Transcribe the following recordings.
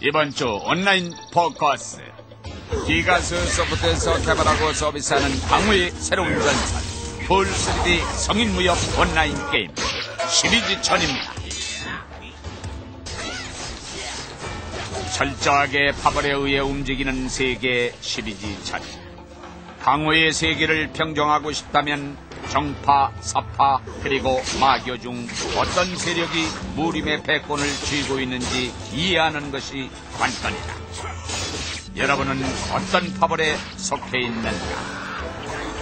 이번 주 온라인 포커스 기가스 소프트에서 개발하고 서비스하는 강호의 새로운 전선 풀 3D 성인 무역 온라인 게임 시리즈 전입니다. 철저하게 파벌에 의해 움직이는 세계 시리즈 전. 강호의 세계를 평정하고 싶다면 정파, 사파, 그리고 마교 중 어떤 세력이 무림의 패권을 쥐고 있는지 이해하는 것이 관건이다. 여러분은 어떤 파벌에 속해 있는가?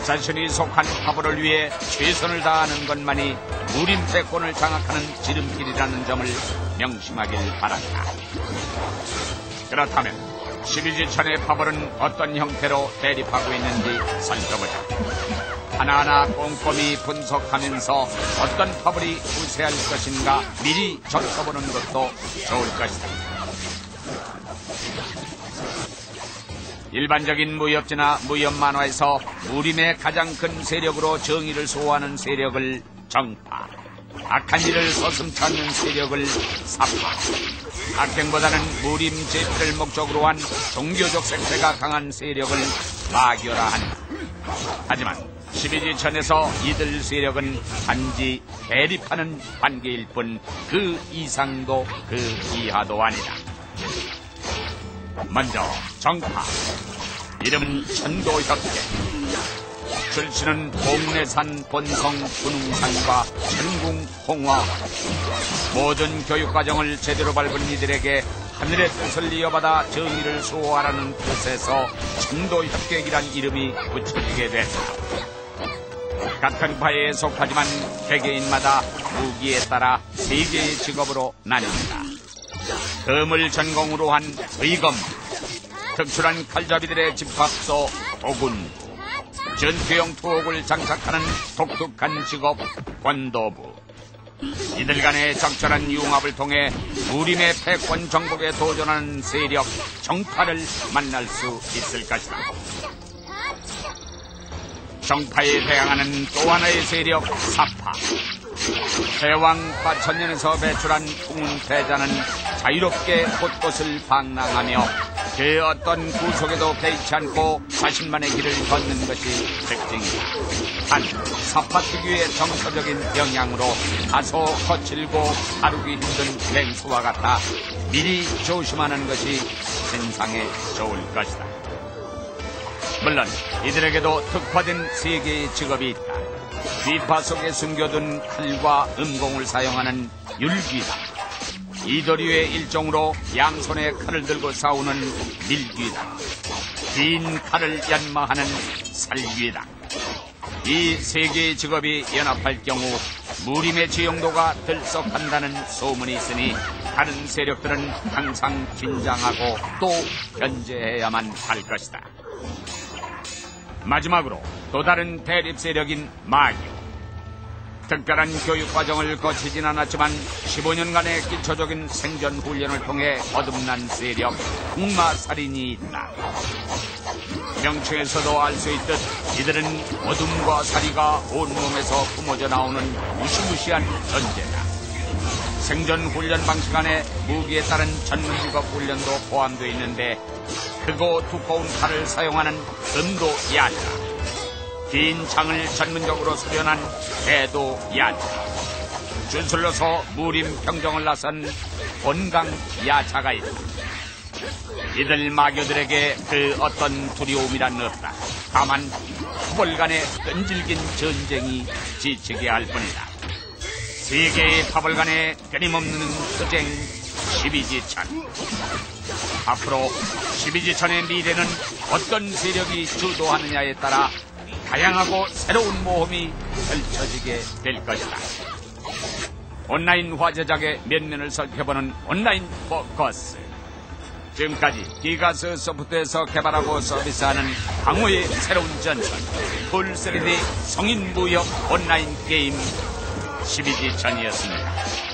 자신이 속한 파벌을 위해 최선을 다하는 것만이 무림 패권을 장악하는 지름길이라는 점을 명심하길 바란다. 그렇다면 시리즈 천의 파벌은 어떤 형태로 대립하고 있는지 살펴보자. 하나하나 꼼꼼히 분석하면서 어떤 파벌이 우세할 것인가 미리 적어보는 것도 좋을 것이다. 일반적인 무협지나 무협 만화에서 무림의 가장 큰 세력으로 정의를 소화하는 세력을 정파, 악한 일을 서슴지 않는 세력을 사파, 악행보다는 무림 제패를 목적으로 한 종교적 색채가 강한 세력을 마교라 한다. 하지만 12지천에서 이들 세력은 단지 대립하는 관계일 뿐 그 이상도 그 이하도 아니다. 먼저 정파. 이름은 천도협계. 출신은 봉내산 본성 군웅산과 천궁 홍화. 모든 교육과정을 제대로 밟은 이들에게 하늘의 뜻을 이어받아 정의를 수호하라는 뜻에서 천도협객이란 이름이 붙여지게 됐다. 같은 파에 속하지만 개개인마다 무기에 따라 세 개의 직업으로 나뉩니다. 금을 전공으로 한 의검, 특출한 칼잡이들의 집합소 도군, 전투용 투옥을 장착하는 독특한 직업 권도부. 이들 간의 적절한 융합을 통해 무림의 패권 정복에 도전하는 세력 정파를 만날 수 있을 것이다. 정파에 대항하는 또 하나의 세력 사파. 대왕과 천년에서 배출한 풍운 패자는 자유롭게 곳곳을 방랑하며 그 어떤 구속에도 개의치 않고 자신만의 길을 걷는 것이 특징이다. 단 사파 특유의 정서적인 영향으로 다소 거칠고 다루기 힘든 맹수와 같아 미리 조심하는 것이 신상에 좋을 것이다. 물론 이들에게도 특화된 세 개의 직업이 있다. 비파 속에 숨겨둔 칼과 음공을 사용하는 율귀다. 이도류의 일종으로 양손에 칼을 들고 싸우는 밀귀다. 긴 칼을 연마하는 살귀다. 이 세 개의 직업이 연합할 경우 무림의 지용도가 들썩한다는 소문이 있으니 다른 세력들은 항상 긴장하고 또 견제해야만 할 것이다. 마지막으로 또 다른 대립 세력인 마교. 특별한 교육 과정을 거치진 않았지만 15년간의 기초적인 생존 훈련을 통해 거듭난 세력 흑마살인이 있다. 명칭에서도 알 수 있듯 이들은 어둠과 사리가 온몸에서 뿜어져 나오는 무시무시한 존재다. 생존 훈련 방식 안에 무기에 따른 전문 직업 훈련도 포함되어 있는데 크고 두꺼운 칼을 사용하는 금도 야자, 긴 창을 전문적으로 수련한 대도 야자, 준술로서 무림 평정을 나선 본강 야자가 있다. 이들 마교들에게 그 어떤 두려움이란 없다. 다만 파벌간의 끈질긴 전쟁이 지치게 할 뿐이다. 세계의 파벌 간의 끊임없는 투쟁 12지천. 앞으로 12지천의 미래는 어떤 세력이 주도하느냐에 따라 다양하고 새로운 모험이 펼쳐지게 될 것이다. 온라인 화제작의 면면을 살펴보는 온라인 포커스. 지금까지 기가스 소프트에서 개발하고 서비스하는 강호의 새로운 전선 풀 3D 성인 무역 온라인 게임 12지천이었습니다.